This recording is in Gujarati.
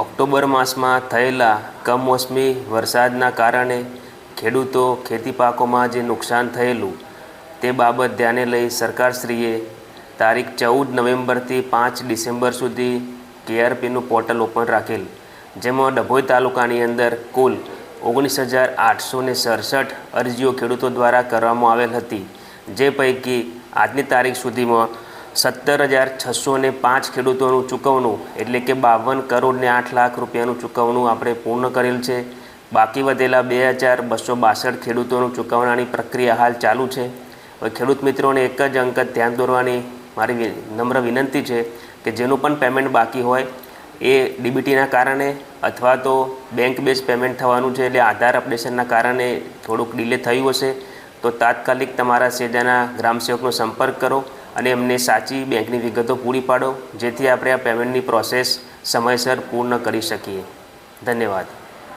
ઓક્ટોબર માસમાં થયેલા કમોસમી વરસાદના કારણે ખેડૂતો ખેતી પાકોમાં જે નુકસાન થયેલું તે બાબત ધ્યાને લઈ સરકારશ્રીએ તારીખ ચૌદ નવેમ્બરથી પાંચ ડિસેમ્બર સુધી કેઆરપીનું પોર્ટલ ઓપન રાખેલ, જેમાં ડભોઈ તાલુકાની અંદર કુલ ઓગણીસ હજાર આઠસો સડસઠ અરજીઓ ખેડૂતો દ્વારા કરવામાં આવેલ હતી, જે પૈકી આજની તારીખ સુધીમાં સત્તર હજાર છસો ને પાંચ ખેડૂતોનું ચૂકવણું, એટલે કે બાવન કરોડ ને આઠ લાખ રૂપિયાનું ચૂકવણું આપણે પૂર્ણ કરેલ છે. બાકી વધેલા બે હજાર બસો બાસઠ ખેડૂતોનું ચૂકવણાની પ્રક્રિયા હાલ ચાલુ છે. હવે ખેડૂત મિત્રોને એક જ અંક ધ્યાન દોરવાની મારી નમ્ર વિનંતી છે કે જેનું પણ પેમેન્ટ બાકી હોય એ ડીબીટીના કારણે અથવા તો બેંક બેઝ પેમેન્ટ થવાનું છે, એટલે આધાર અપડેશનના કારણે થોડુંક ડિલે થયું હશે. તો તાત્કાલિક તમારા સેજાના ગ્રામસેવકનો સંપર્ક કરો. અને એમને સાચી બેંકની વિગતો પૂરી પાડો, જેથી આપણે આ પેમેન્ટની પ્રોસેસ સમયસર પૂર્ણ કરી શકીએ. ધન્યવાદ.